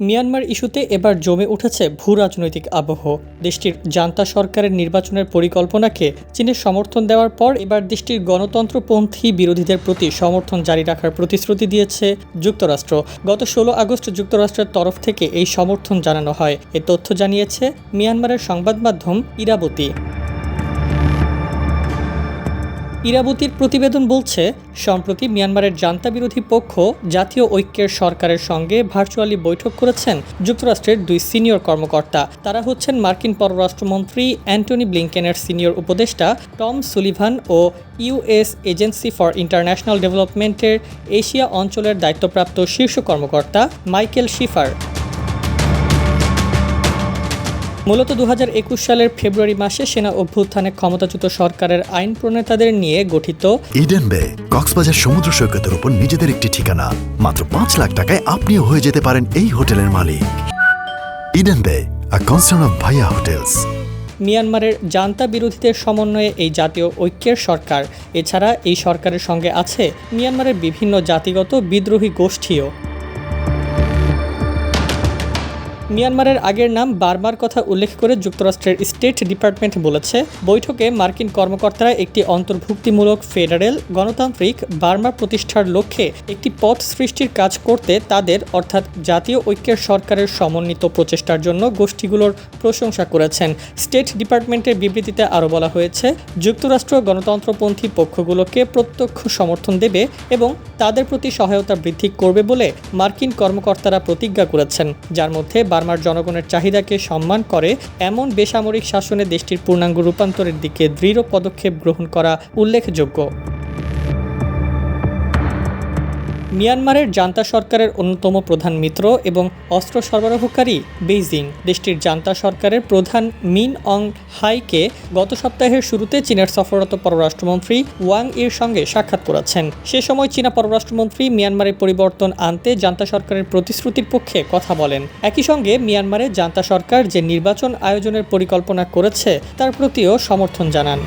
Myanmar ইস্যুতে এবার জমে উঠেছে ভূ রাজনৈতিক আবহ। দেশটির জান্তা সরকারের নির্বাচনের পরিকল্পনাকে চীনের সমর্থন দেওয়ার পর এবার দেশটির গণতন্ত্রপন্থী বিরোধীদের প্রতি সমর্থন জারি রাখার প্রতিশ্রুতি দিয়েছে যুক্তরাষ্ট্র। গত ষোলো আগস্ট যুক্তরাষ্ট্রের তরফ থেকে এই সমর্থন জানানো হয়। এ তথ্য জানিয়েছে মিয়ানমারের সংবাদ মাধ্যম ইরাবতী। ইরাবতীর প্রতিবেদন বলছে, সম্প্রতি মিয়ানমারের জান্তা বিরোধী পক্ষ জাতীয় ঐক্যের সরকারের সঙ্গে ভার্চুয়ালি বৈঠক করেছেন যুক্তরাষ্ট্রের দুই সিনিয়র কর্মকর্তা। তারা হচ্ছেন মার্কিন পররাষ্ট্রমন্ত্রী অ্যান্টনি ব্লিংকেনের সিনিয়র উপদেষ্টা টম সুলিভান ও ইউএস এজেন্সি ফর ইন্টারন্যাশনাল ডেভেলপমেন্টের এশিয়া অঞ্চলের দায়িত্বপ্রাপ্ত শীর্ষ কর্মকর্তা মাইকেল শিফার। মূলত দু হাজার একুশ সালের ফেব্রুয়ারি মাসে সেনা অভ্যুত্থানে ক্ষমতাচ্যুত সরকারের আইন প্রণেতাদের নিয়ে গঠিত ইডেন বে কক্সবাজার সমুদ্র সৈকতের উপর নিজেদের একটি ঠিকানা। মাত্র পাঁচ লাখ টাকায় আপনিও হয়ে যেতে পারেন এই হোটেলের মালিক। Eden Bay a concern of ভাইয়া হোটেলস মিয়ানমারের জান্তা বিরোধীদের সমন্বয়ে এই জাতীয় ঐক্যের সরকার। এছাড়া এই সরকারের সঙ্গে আছে মিয়ানমারের বিভিন্ন জাতিগত বিদ্রোহী গোষ্ঠীও। মিয়ানমারের আগের নাম বারবার কথা উল্লেখ করে যুক্তরাষ্ট্রের স্টেট ডিপার্টমেন্ট বলেছে, বৈঠকে মার্কিন কর্মকর্তারা একটি অন্তর্ভুক্তিমূলক ফেডারেল গণতান্ত্রিক বার্মা প্রতিষ্ঠার লক্ষ্যে একটি পথ সৃষ্টির কাজ করতে তাদের, অর্থাৎ জাতীয় ঐক্যের সরকারের সমন্বিত প্রচেষ্টার জন্য গোষ্ঠীগুলোর প্রশংসা করেছেন। স্টেট ডিপার্টমেন্টের বিবৃতিতে আরও বলা হয়েছে, যুক্তরাষ্ট্র গণতন্ত্রপন্থী পক্ষগুলোকে প্রত্যক্ষ সমর্থন দেবে এবং তাদের প্রতি সহায়তা বৃদ্ধি করবে বলে মার্কিন কর্মকর্তারা প্রতিজ্ঞা করেছেন, যার মধ্যে বার্মার জনগণের চাহিদাকে সম্মান করে, এমন বেসামরিক শাসনে দেশটির পূর্ণাঙ্গ রূপান্তরের দিকে দৃঢ় পদক্ষেপ গ্রহণ করা উল্লেখযোগ্য। মিয়ানমারের জান্তা সরকারের অন্যতম প্রধান মিত্র এবং অস্ত্র সরবরাহকারী বেইজিং। দেশটির জান্তা সরকারের প্রধান মিন অং হাইকে গত সপ্তাহের শুরুতে চীনের সফররত পররাষ্ট্রমন্ত্রী ওয়াং ইর সঙ্গে সাক্ষাৎ করেছেন। সে সময় চীনা পররাষ্ট্রমন্ত্রী মিয়ানমারের পরিবর্তন আনতে জান্তা সরকারের প্রতিশ্রুতির পক্ষে কথা বলেন। একই সঙ্গে মিয়ানমারে জান্তা সরকার যে নির্বাচন আয়োজনের পরিকল্পনা করেছে, তার প্রতিও সমর্থন জানান।